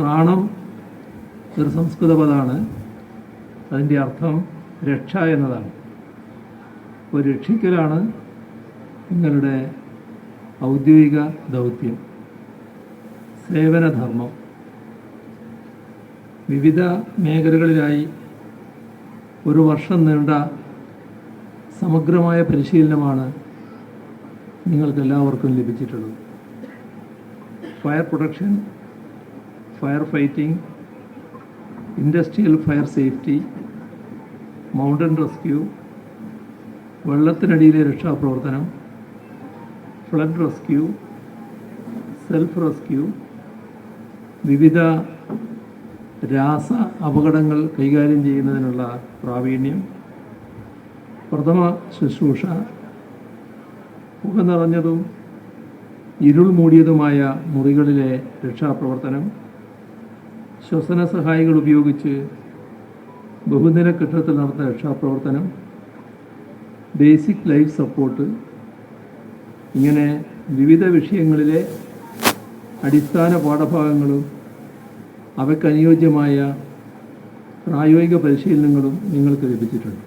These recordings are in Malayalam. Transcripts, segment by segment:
ത്രാണം ഒരു സംസ്കൃത പദമാണ് അതിന്റെ അർത്ഥം രക്ഷ എന്നതാണ്. ഒരു രക്ഷിക്കലാണ് നിങ്ങളുടെ ഔദ്യോഗിക ദൗത്യം. സേവനധർമ്മം. വിവിധ മേഖലകളിലായി ഒരു വർഷം നീണ്ട സമഗ്രമായ പരിശീലനമാണ് നിങ്ങൾക്കെല്ലാവർക്കും ലഭിച്ചിട്ടുള്ളത്. Fire protection fire fighting industrial fire safety mountain rescue വെള്ളത്തിനടിയിലെ രക്ഷാപ്രവർത്തനം ഫ്ലഡ് റെസ്ക്യൂ സെൽഫ് റെസ്ക്യൂ വിവിധ രാസ അപകടങ്ങൾ കൈകാര്യം ചെയ്യുന്നതിനുള്ള പ്രാവീണ്യം പ്രഥമ ശുശ്രൂഷ പുക നിറഞ്ഞതും ഇരുൾ മൂടിയതുമായ മുറികളിലെ രക്ഷാപ്രവർത്തനം ശ്വസന സഹായികൾ ഉപയോഗിച്ച് ബഹുദിന കെട്ടിടത്തിൽ നടത്തുന്ന രക്ഷാപ്രവർത്തനം ബേസിക് ലൈഫ് സപ്പോർട്ട് ഇങ്ങനെ വിവിധ വിഷയങ്ങളിലെ അടിസ്ഥാന പാഠഭാഗങ്ങളും അവയ്ക്കനുയോജ്യമായ പ്രായോഗിക പരിശീലനങ്ങളും നിങ്ങൾക്ക് ലഭിച്ചിട്ടുണ്ട്.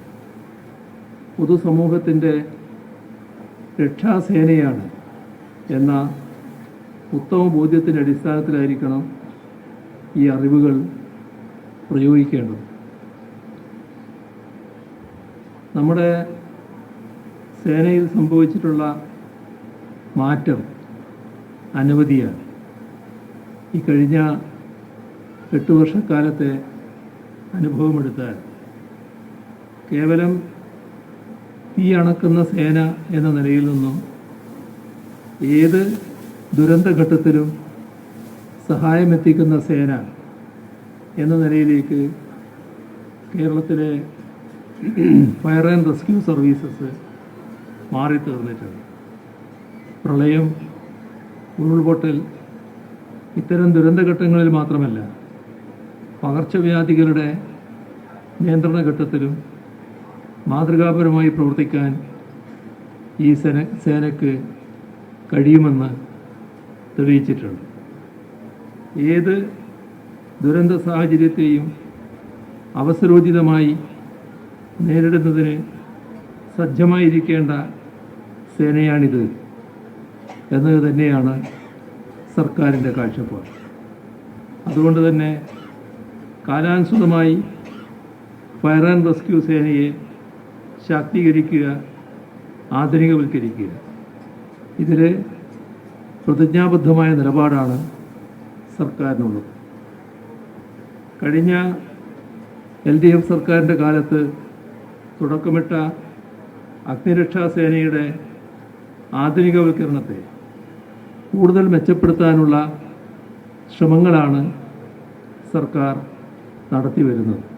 പൊതുസമൂഹത്തിന്റെ രക്ഷാസേനയാണ് എന്ന ഉത്തമ ബോധ്യത്തിന്റെ അടിസ്ഥാനത്തിലായിരിക്കണം ഈ അറിവുകൾ പ്രയോഗിക്കേണ്ടത്. നമ്മുടെ സേനയിൽ സംഭവിച്ചിട്ടുള്ള മാറ്റം അനവധിയാണ്. ഈ കഴിഞ്ഞ എട്ട് വർഷക്കാലത്തെ അനുഭവമെടുത്താൽ കേവലം തീ അണക്കുന്ന സേന എന്ന നിലയിൽ നിന്നും ഏത് ദുരന്തഘട്ടത്തിലും സഹായമെത്തിക്കുന്ന സേന എന്ന നിലയിലേക്ക് കേരളത്തിലെ ഫയർ ആൻഡ് റെസ്ക്യൂ സർവീസസ് മാറി തീർന്നിട്ടുണ്ട്. പ്രളയം ഉരുൾപൊട്ടൽ ഇത്തരം ദുരന്തഘട്ടങ്ങളിൽ മാത്രമല്ല പകർച്ചവ്യാധികളുടെ നിയന്ത്രണ ഘട്ടത്തിലും മാതൃകാപരമായി പ്രവർത്തിക്കാൻ ഈ സേന സേനക്ക് കഴിയുമെന്ന് തെളിയിച്ചിട്ടുണ്ട്. ഏത് ദുരന്ത സാഹചര്യത്തെയും അവസരോചിതമായി നേരിടുന്നതിന് സജ്ജമായിരിക്കേണ്ട സേനയാണിത് എന്നത് തന്നെയാണ് സർക്കാരിന്റെ കാഴ്ചപ്പാട്. അതുകൊണ്ട് തന്നെ കാലാനുസൃതമായി ഫയർ ആൻഡ് റെസ്ക്യൂ സേനയെ ശാക്തീകരിക്കുക ആധുനികവൽക്കരിക്കുക. ഇതിൽ പ്രതിജ്ഞാബദ്ധമായ നിലപാടാണ് സർക്കാരിനുള്ളത് കഴിഞ്ഞ എൽ ഡി എഫ് സർക്കാരിന്റെ കാലത്ത് തുടക്കമിട്ട അഗ്നിരക്ഷാ സേനയുടെ ആധുനികവൽക്കരണത്തെ കൂടുതൽ മെച്ചപ്പെടുത്താനുള്ള ശ്രമങ്ങളാണ് സർക്കാർ നടത്തി വരുന്നത്